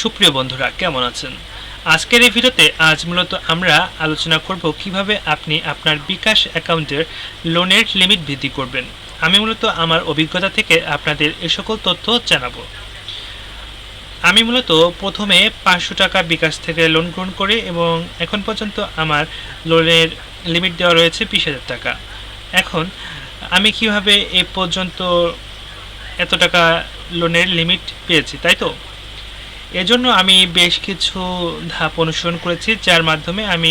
সুপ্রিয় বন্ধুরা, কেমন আছেন? আজকের এই ভিডিওতে আজ মূলত আমরা আলোচনা করব কীভাবে আপনি আপনার বিকাশ অ্যাকাউন্টের লোনের লিমিট বৃদ্ধি করবেন। আমি মূলত আমার অভিজ্ঞতা থেকে আপনাদের এ সকল তথ্য জানাব। আমি মূলত প্রথমে পাঁচশো টাকা বিকাশ থেকে লোন গ্রহণ করি এবং এখন পর্যন্ত আমার লোনের লিমিট দেওয়া রয়েছে বিশ হাজার টাকা। এখন আমি কীভাবে এ পর্যন্ত এত টাকা লোনের লিমিট পেয়েছি, তাই তো? এজন্য আমি বেশ কিছু ধাপ অনুসরণ করেছি, যার মাধ্যমে আমি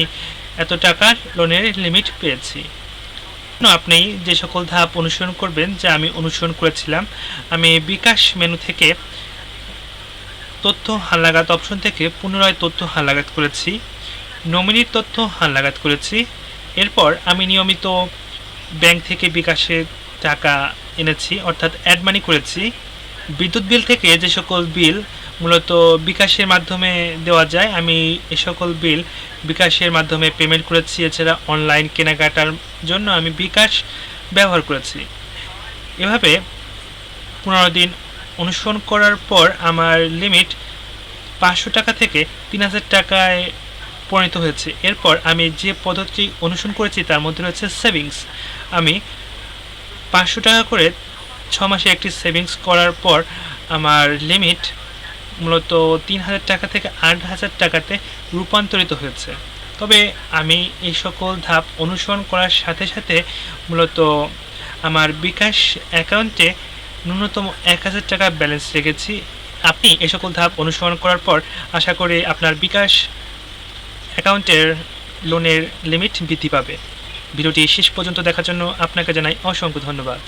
এত টাকার লোনের লিমিট পেয়েছি। আপনি যে সকল ধাপ অনুসরণ করবেন, যা আমি অনুসরণ করেছিলাম, আমি বিকাশ মেনু থেকে তথ্য হালনাগাদ অপশন থেকে পুনরায় তথ্য হালনাগাদ করেছি নমিনির তথ্য হালনাগাদ করেছি, এরপর আমি নিয়মিত ব্যাংক থেকে বিকাশে টাকা এনেছি, অর্থাৎ অ্যাড মানি করেছি, বিদ্যুৎ বিল থেকে যে সকল বিল মূলত বিকাশের মাধ্যমে দেওয়া যায়। আমি এ সকল বিল বিকাশের মাধ্যমে পেমেন্ট করেছি, এছাড়া অনলাইন কেনাকাটার জন্য আমি বিকাশ ব্যবহার করেছি। এভাবে পনেরো দিন অনুসরণ করার পর আমার লিমিট পাঁচশো টাকা থেকে তিন হাজার টাকায় পরিণত হয়েছে। এরপর আমি যে পদ্ধতি অনুসরণ করেছি তার মধ্যে রয়েছে সেভিংস আমি পাঁচশো টাকা করে ছ মাসে একটি সেভিংস করার পর আমার লিমিট মূলত তিন হাজার টাকা থেকে আট হাজার টাকাতে রূপান্তরিত হয়েছে। তবে আমি এই সকল ধাপ অনুসরণ করার সাথে সাথে মূলত আমার বিকাশ অ্যাকাউন্টে ন্যূনতম এক হাজার টাকা ব্যালেন্স রেখেছি। আপনি এই সকল ধাপ অনুসরণ করার পর আশা করি আপনার বিকাশ অ্যাকাউন্টের লোনের লিমিট বৃদ্ধি পাবে। ভিডিওটি শেষ পর্যন্ত দেখার জন্য আপনাকে জানাই অসংখ্য ধন্যবাদ।